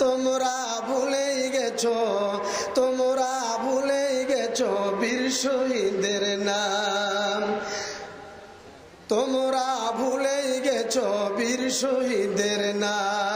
তোমরা ভুলেই গেছ, তোমরা ভুলেই গেছ বীর শহীদের নাম। তোমরা ভুলেই গেছ বীর শহীদের নাম।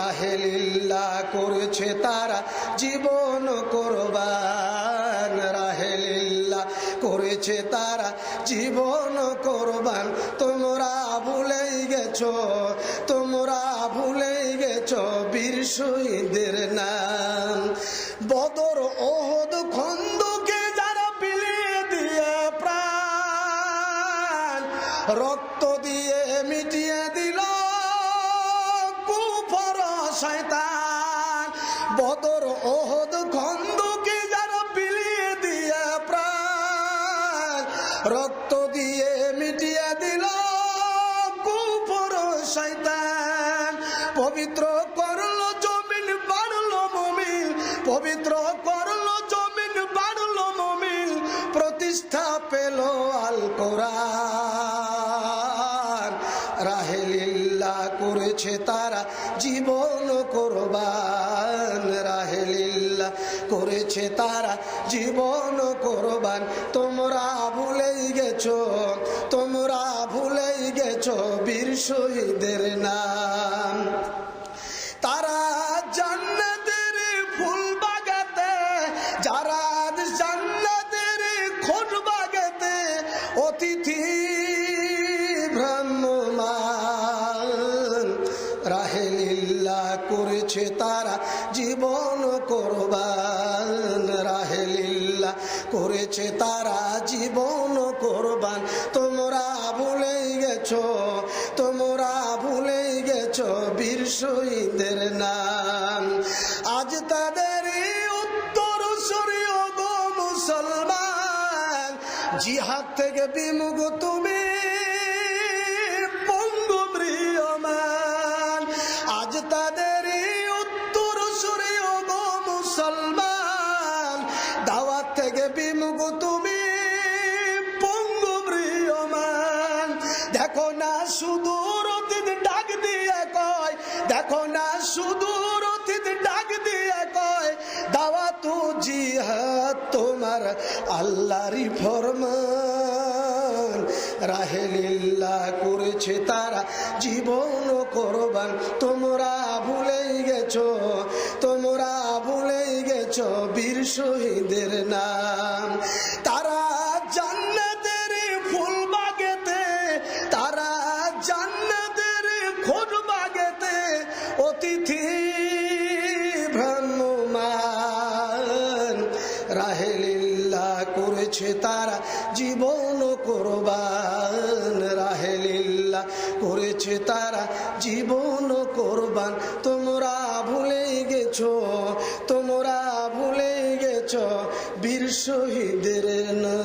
রাহেলিল্লা করেছে তারা জীবন কোরবান। রাহেলিল্লা করেছে তারা জীবন কোরবান। তোমরা ভুলেই গেছো, তোমরা ভুলেই গেছো বীর শহীদের নাম। বদর ওহদ প্রাণ, রক্ত দিয়ে মিটিয়ে দিল শয়তান। বদর, ওহদ, খন্দকে যারা বিলিয়ে দিয়ে প্রাণ, রক্ত দিয়ে মিটিয়ে দিল কুফর শয়তান। পবিত্র করল জমিন, বাড়লো মমিন। পবিত্র করল জমিন, বাড়লো মমিন। প্রতিষ্ঠা পেল আল কোরআন। রাহেলিল্লা করেছে তারা জীবন কোরবান রাহেলিল্লা করেছে তারা জীবন কোরবান তোমরা ভুলেই গেছো। করেছে তারা জীবন কোরবান। রাহেলিল্লা করেছে তারা জীবন কোরবান। তোমরা ভুলেই গেছো, তোমরা ভুলেই গেছো বীর শহীদের নাম। আজ তাদের উত্তর সরিয় গো মুসলমান। জিহাদ থেকে বিমুখ তুমি বিমুখ তুমি, পঙ্গু প্রিয়মান। দেখো না সুদূর অতীত ডাক দিয়ে কয়, দেখো না সুদূর অতীত ডাক দিয়ে কয় দাওয়া তু জিহাদ তোমার আল্লাহরই ফরমান। রাহেলিল্লা করেছে তারা, জীবন কোরবান। তোমরা ভুলেই গেছো, তোমরা ভুলেই গেছো বীর শহীদের নাম। তারা জান্নাতের ফুল বাগেতে, তারা জান্নাতের খোঁজ বাগেতে, অতিথি ভ্রমমান রাহেলিল্লা করেছে তারা, জীবন কোরবান। রাহেলিল্লা করেছে তারা, জীবন কোরবান। তোমরা ভুলেই গেছো, তোমরা ভুলেই গেছো বীর শহীদের না